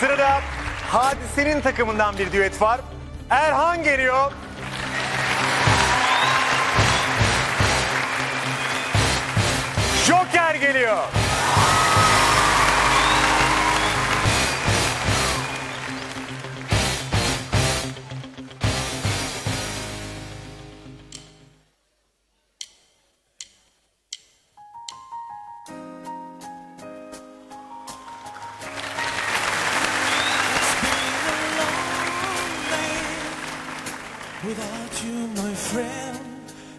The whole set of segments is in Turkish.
Sırada Hadise'nin takımından bir düet var. Erhan geliyor. Joker geliyor. Without you, my friend.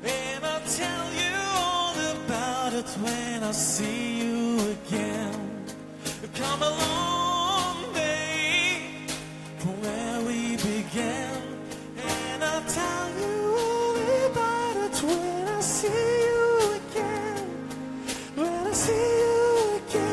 And I'll tell you all about it when I see you again. Come a long way from where we began. And I'll tell you all about it when I see you again. When I see you again.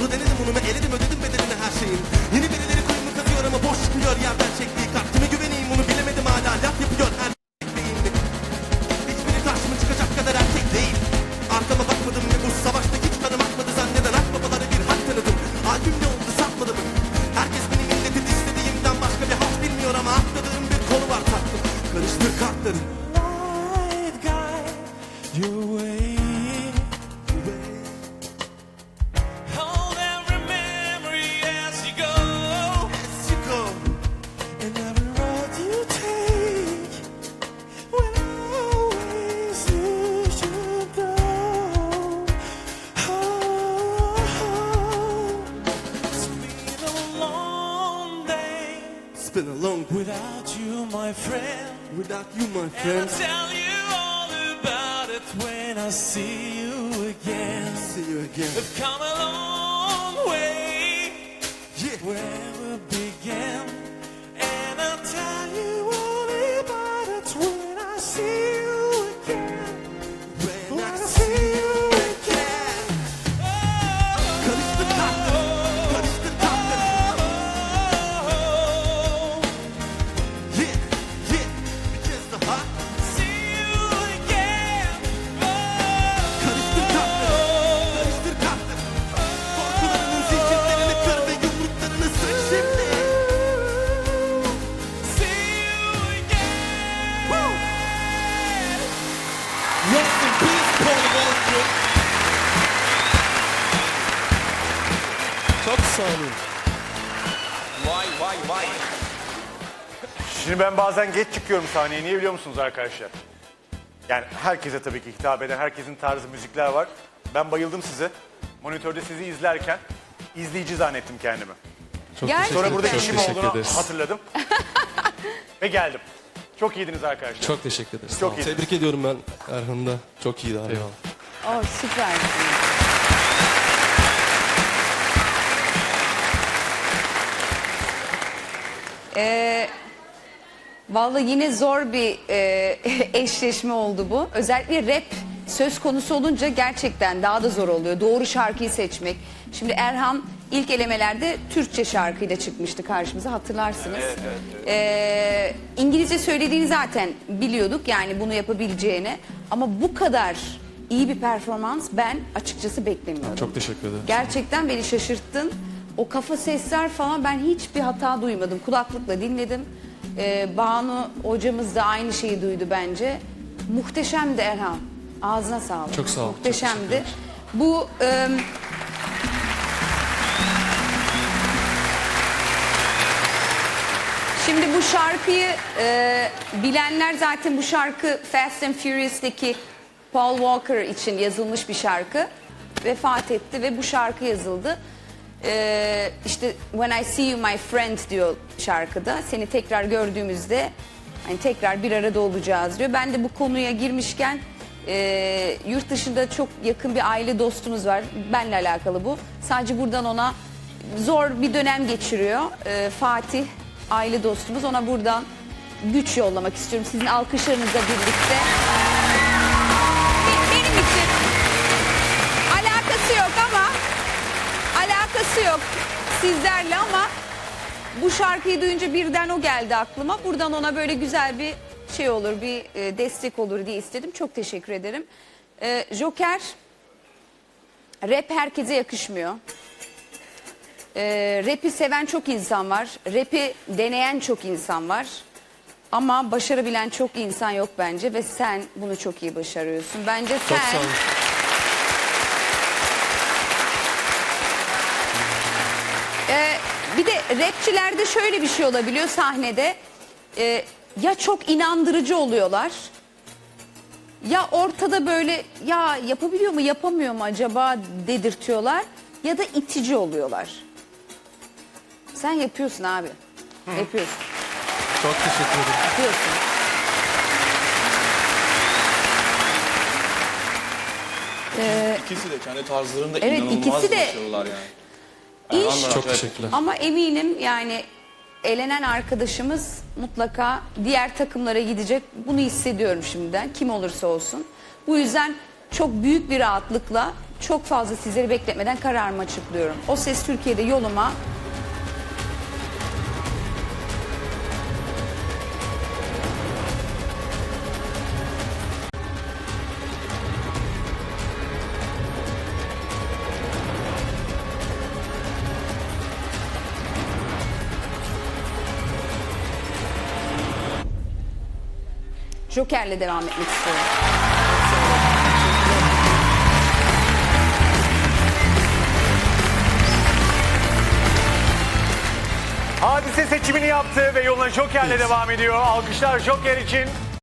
Zoru denedim unumu eledim ödedim my friend. without you my friend. And I'll tell you all about it when I see you again. See you again We've come a long way Yeah where we began. Olun. Vay vay vay. Şimdi ben bazen geç çıkıyorum sahneye. Niye biliyor musunuz arkadaşlar? Yani herkese tabii ki hitap eden, herkesin tarzı müzikler var. Ben bayıldım size. Monitörde sizi izlerken izleyici zannettim kendimi. Çok Gerçekten. teşekkür Sonra ederim. burada Çok teşekkür olduğunu ederiz. hatırladım. Ve geldim. Çok iyiydiniz arkadaşlar. Çok teşekkür ederiz. Çok Sağ olun. iyi. Tebrik ediyorum ben Erhan'ı da. Çok iyiydi abi. Oh süper. Ee, vallahi yine zor bir e, eşleşme oldu bu. Özellikle rap söz konusu olunca gerçekten daha da zor oluyor. Doğru şarkıyı seçmek. Şimdi Erhan ilk elemelerde Türkçe şarkıyla çıkmıştı karşımıza hatırlarsınız. Ee, İngilizce söylediğini zaten biliyorduk yani bunu yapabileceğini. Ama bu kadar iyi bir performans ben açıkçası beklemiyordum. Çok teşekkür ederim. Gerçekten beni şaşırttın. O kafa sesler falan ben hiçbir hata duymadım. Kulaklıkla dinledim. Ee, Banu hocamız da aynı şeyi duydu bence. Muhteşemdi Erhan. Ağzına sağlık. Çok sağ ol, çok Muhteşemdi. teşekkürler. Bu e, Şimdi bu şarkıyı e, bilenler zaten bu şarkı Fast and Furious'taki Paul Walker için yazılmış bir şarkı. Vefat etti ve bu şarkı yazıldı. E, işte When I See You My Friend diyor şarkıda. Seni tekrar gördüğümüzde Hani tekrar bir arada olacağız diyor. Ben de bu konuya girmişken e, yurt dışında çok yakın bir aile dostumuz var. Benle alakalı bu. Sadece buradan ona zor bir dönem geçiriyor. E, Fatih aile dostumuz. Ona buradan güç yollamak istiyorum. Sizin alkışlarınızla birlikte. Alakası yok sizlerle ama bu şarkıyı duyunca birden o geldi aklıma. Buradan ona böyle güzel bir şey olur, bir e, destek olur diye istedim. Çok teşekkür ederim. E, Joker, rap herkese yakışmıyor. E, rap'i seven çok insan var. Rap'i deneyen çok insan var. Ama başarabilen çok insan yok bence ve sen bunu çok iyi başarıyorsun. Bence sen... Çok sağ olun. Bir de rapçilerde şöyle bir şey olabiliyor sahnede. Ee, ya çok inandırıcı oluyorlar. Ya ortada böyle ya yapabiliyor mu yapamıyor mu acaba dedirtiyorlar. Ya da itici oluyorlar. Sen yapıyorsun abi. Yapıyorsun. Çok teşekkür ederim. Yapıyorsun. İkisi de kendi tarzlarında Evet, inanılmaz ikisi de- başarılılar yani. İş, Çok teşekkürler. Ama eminim yani elenen arkadaşımız mutlaka diğer takımlara gidecek. Bunu hissediyorum şimdiden kim olursa olsun. Bu yüzden çok büyük bir rahatlıkla çok fazla sizleri bekletmeden kararımı açıklıyorum. O ses Türkiye'de yoluma Joker'le devam etmek istiyorum. Hadise seçimini yaptı ve yoluna Joker'le devam ediyor. Alkışlar Joker için.